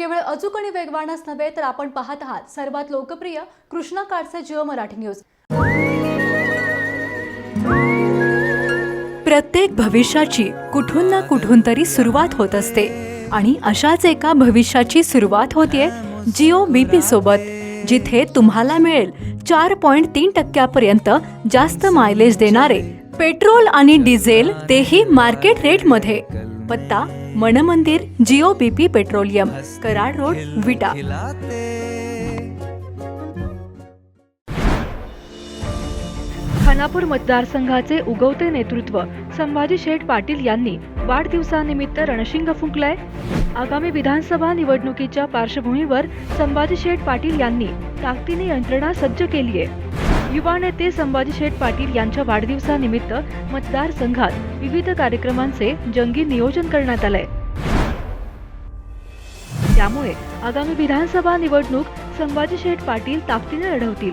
केवळ अचूक आणि वेगवानच नव्हे तर आपण पाहत आहात सर्वात लोकप्रिय कृष्णा कार्डचे जिओ मराठी न्यूज. प्रत्येक भविष्याची कुठून ना कुठून तरी सुरुवात होत असते. आणि अशाच एका भविष्याची सुरुवात होतीये जिओ बीपी सोबत जिथे तुम्हाला मिळेल चार पॉइंट तीन टक्क्यापर्यंत जास्त मायलेज देणारे पेट्रोल आणि डिझेल तेही मार्केट रेटमध्ये. पत्ता Manmandir Jio BP petroleum Karad road Vita. Khanapur मतदारसंघाचे उगवते नेतृत्व संभाजी शेठ पाटील यांनी वाढदिवसानिमित्त रणशिंग फुंकलाय. आगामी विधानसभा निवडणुकीच्या पार्श्वभूमीवर संभाजी शेठ पाटील यांनी ताकदीने यंत्रणा सज्ज केली आहे युवा नेते संभाजी शेठ पाटील यांच्या वाढदिवसानिमित्त मतदारसंघात विविध कार्यक्रमांचे जंगी नियोजन करण्यात आलंय. त्यामुळे आगामी विधानसभा निवडणूक संभाजी शेठ पाटील ताकदीने लढवतील.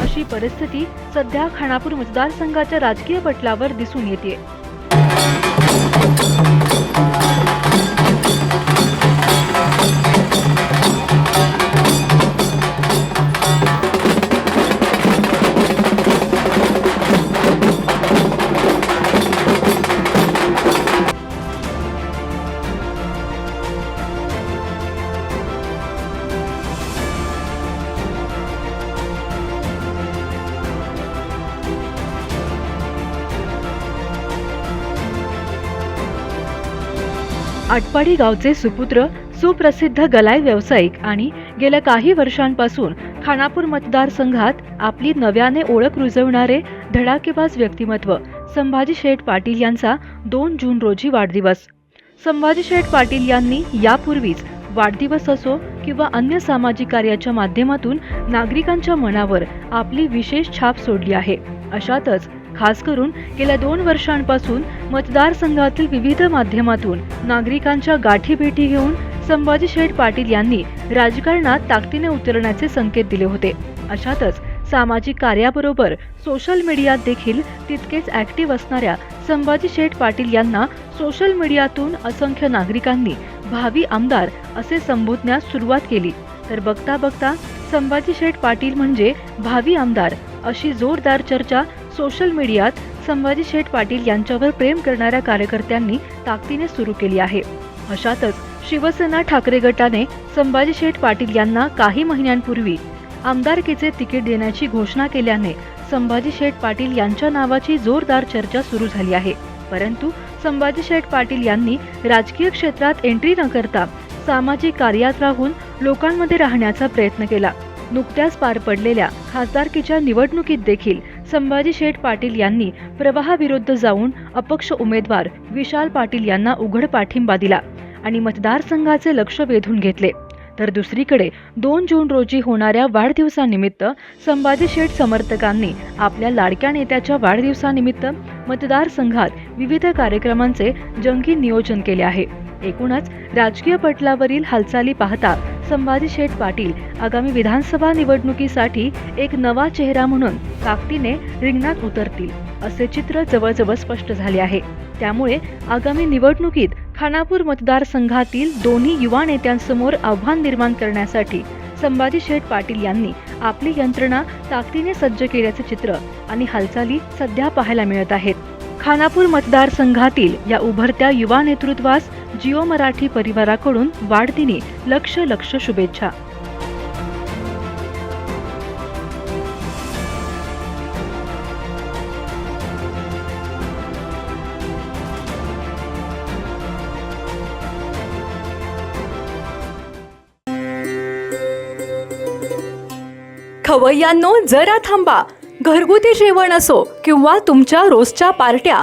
अशी परिस्थिती सध्या खानापूर मतदारसंघाच्या राजकीय पटलावर दिसून येते आटपाडी गावचे सुपुत्र सुप्रसिद्ध गलाय व्यावसायिक आणि गेल्या काही वर्षांपासून खानापूर मतदारसंघात आपली नव्याने ओळख रुजवणारे धडाकेबाज व्यक्तिमत्व संभाजी शेठ पाटील यांचा दोन जून रोजी वाढदिवस. संभाजी शेठ पाटील यांनी यापूर्वीच वाढदिवस असो किंवा अन्य सामाजिक कार्याच्या माध्यमातून नागरिकांच्या मनावर आपली विशेष छाप सोडली आहे. अशातच खास करून गेल्या दोन वर्षांपासून मतदारसंघातील विविध माध्यमातून नागरिकांच्या गाठीभेटी घेऊन संभाजी शेठ पाटील यांनी राजकारणात ताकदीने उतरण्याचे संकेत दिले होते. अशातच सामाजिक कार्याबरोबर सोशल मीडियात देखील तितकेच ऍक्टिव्ह असणाऱ्या संभाजी शेठ पाटील यांना सोशल मीडियातून असंख्य नागरिकांनी भावी आमदार असे संबोधण्यास सुरुवात केली. तर बघता बघता संभाजी शेठ पाटील म्हणजे भावी आमदार अशी जोरदार चर्चा सोशल मीडियात संभाजी शेठ पाटील यांच्यावर प्रेम करणाऱ्या कार्यकर्त्यांनी ताकदीने सुरू केली आहे. अशातच शिवसेना ठाकरे गटाने संभाजी शेठ पाटील यांना काही महिन्यांपूर्वी आमदारकीचे तिकीट देण्याची घोषणा केल्याने संभाजी शेठ पाटील यांच्या नावाची जोरदार चर्चा सुरू झाली आहे. परंतु संभाजी शेठ पाटील यांनी राजकीय क्षेत्रात एंट्री न करता सामाजिक कार्यात राहून लोकांमध्ये राहण्याचा प्रयत्न केला. नुकत्याच पार पडलेल्या खासदारकीच्या निवडणुकीत देखील संभाजी शेठ पाटील यांनी प्रवाहाविरुद्ध जाऊन अपक्ष उमेदवार विशाल पाटील यांना उघड पाठिंबा दिला आणि मतदारसंघाचे लक्ष वेधून घेतले. तर दुसरीकडे दोन जून रोजी होणाऱ्या वाढदिवसानिमित्त संभाजी शेठ समर्थकांनी आपल्या लाडक्या नेत्याच्या वाढदिवसानिमित्त मतदारसंघात विविध कार्यक्रमांचे जंगी नियोजन केले आहे. एकूणच राजकीय पटलावरील हालचाली पाहता संभाजी शेठ पाटील आगामी विधानसभा निवडणुकीसाठी एक नवा चेहरा म्हणून ताकदीने रिंगणात उतरतील असे चित्र जवळजवळ स्पष्ट झाले आहे. त्यामुळे आगामी निवडणुकीत खानापूर मतदारसंघातील दोन्ही युवा नेत्यांसमोर आव्हान निर्माण करण्यासाठी संभाजी शेठ पाटील यांनी आपली यंत्रणा ताकदीने सज्ज केल्याचे चित्र आणि हालचाली सध्या पाहायला मिळत आहेत. खानापूर मतदारसंघातील या उभरत्या युवा नेतृत्वास जिओ मराठी परिवाराकडून वाढदिनी लक्ष लक्ष शुभेच्छा. खवय्यांनो जरा थांबा. घरगुती जेवण असो किंवा तुमच्या रोजच्या पार्ट्या